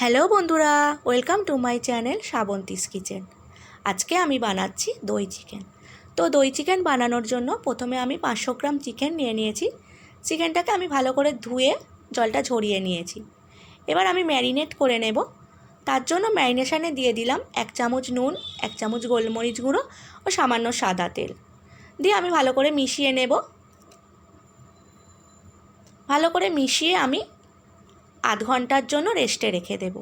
Hello বন্ধুরা, welcome to my channel Shrabanti's kitchen. আজকে আমি বানাচ্ছি দই চিকেন। তো দই চিকেন বানানোর জন্য প্রথমে আমি পাঁচশো গ্রাম চিকেন নিয়ে নিয়েছি। চিকেনটাকে আমি ভালো করে ধুয়ে জলটা ঝরিয়ে নিয়েছি। এবার আমি ম্যারিনেট করে নেব। তার জন্য ম্যারিনেশানে দিয়ে দিলাম এক চামচ নুন, এক চামচ গোলমরিচ গুঁড়ো ও সামান্য সাদা তেল। দিয়ে আমি ভালো করে মিশিয়ে নেব। ভালো করে মিশিয়ে আমি আধ ঘণ্টার জন্য রেস্টে রেখে দেব।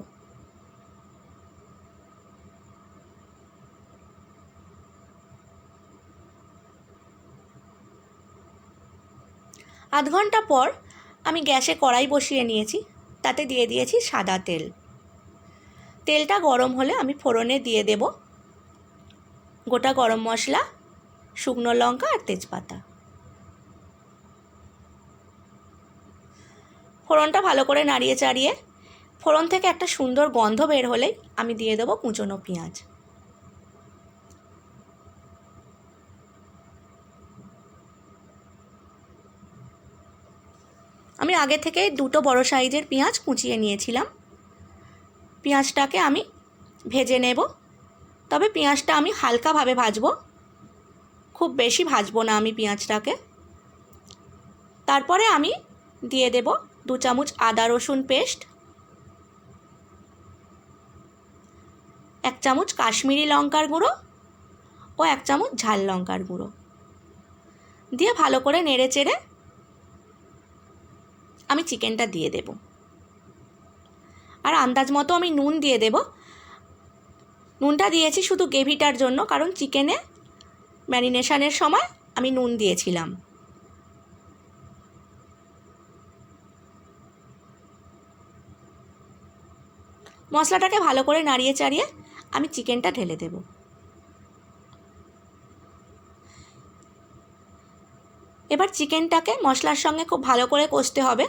আধ ঘণ্টা পর আমি গ্যাসে কড়াই বসিয়ে নিয়েছি, তাতে দিয়ে দিয়েছি সাদা তেল। তেলটা গরম হলে আমি ফোড়নে দিয়ে দেব গোটা গরম মশলা, শুকনো লঙ্কা আর তেজপাতা। ফোড়নটা ভালো করে নাড়িয়ে চাড়িয়ে, ফোড়ন থেকে একটা সুন্দর গন্ধ বের হলেই আমি দিয়ে দেবো কুচনো পেঁয়াজ। আমি আগে থেকে দুটো বড় সাইজের পেঁয়াজ কুচিয়ে নিয়েছিলাম। পেঁয়াজটাকে আমি ভেজে নেব। তবে পেঁয়াজটা আমি হালকাভাবে ভাজবো। খুব বেশি ভাজবো না আমি পেঁয়াজটাকে। তারপরে আমি দিয়ে দেব দু চামচ আদা রসুন পেস্ট, এক চামচ কাশ্মীরি লঙ্কার গুঁড়ো ও এক চামচ ঝাল লঙ্কার গুঁড়ো। দিয়ে ভালো করে নেড়ে চেড়ে আমি চিকেনটা দিয়ে দেব। আর আন্দাজ মতো আমি নুন দিয়ে দেব। নুনটা দিয়েছি শুধু গ্রেভিটার জন্য, কারণ চিকেনে ম্যারিনেশনের সময় আমি নুন দিয়েছিলাম। মশলাটাকে ভালো করে নাড়িয়ে চাড়িয়ে আমি চিকেনটা ঢেলে দেব। এবার চিকেনটাকে মশলার সঙ্গে খুব ভালো করে কষতে হবে।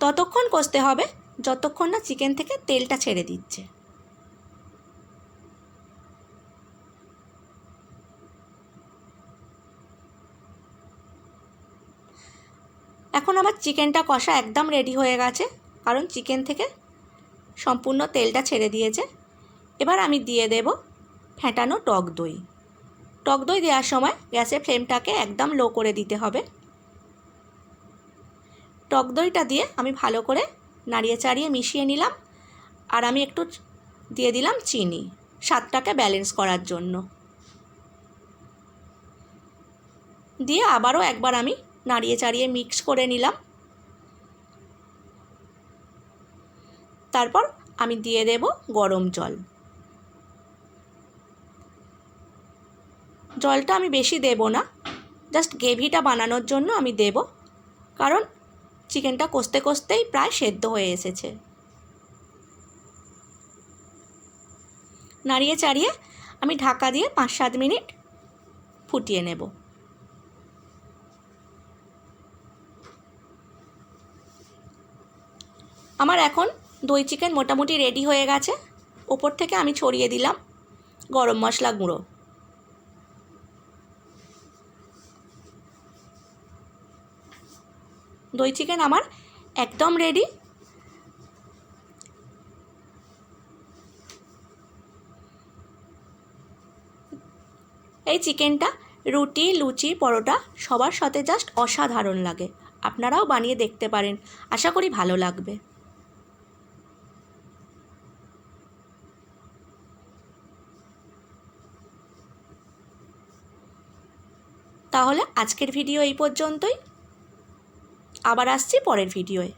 ততক্ষণ কষতে হবে, যতক্ষণ না চিকেন থেকে তেলটা ছেড়ে দিচ্ছে। এখন আমার চিকেনটা কষা একদম রেডি হয়ে গেছে, কারণ চিকেন থেকে সম্পূর্ণ তেলটা ছেড়ে দিয়েছে। এবার আমি দিয়ে দেব ফেটানো টক দই। টক দই দেওয়ার সময় গ্যাসের ফ্লেমটাকে একদম লো করে দিতে হবে। টক দইটা দিয়ে আমি ভালো করে নাড়িয়ে চাড়িয়ে মিশিয়ে নিলাম, আর আমি একটু দিয়ে দিলাম চিনি, স্বাদটাকে ব্যালেন্স করার জন্য। দিয়ে আবারও একবার আমি নাড়িয়ে চাড়িয়ে মিক্স করে নিলাম। তারপর আমি দিয়ে দেব গরম জল। জলটা আমি বেশি দেব না জাস্ট গ্রেভিটা বানানোর জন্য আমি দেব, কারণ চিকেনটা কষতে কষতেই প্রায় সেদ্ধ হয়ে এসেছে। নাড়িয়ে চাড়িয়ে আমি ঢাকা দিয়ে পাঁচ সাত মিনিট ফুটিয়ে নেব। আমার এখন দই চিকেন মোটামুটি রেডি হয়ে গেছে। ওপর থেকে আমি ছড়িয়ে দিলাম গরম মশলা গুঁড়ো। দই চিকেন আমার একদম রেডি এই চিকেনটা রুটি, লুচি, পরোটা সবার সাথে জাস্ট অসাধারণ লাগে। আপনারাও বানিয়ে দেখতে পারেন। আশা করি ভালো লাগবে। তাহলে আজকের ভিডিও এই পর্যন্তই। আবার আসছি পরের ভিডিওয়ে।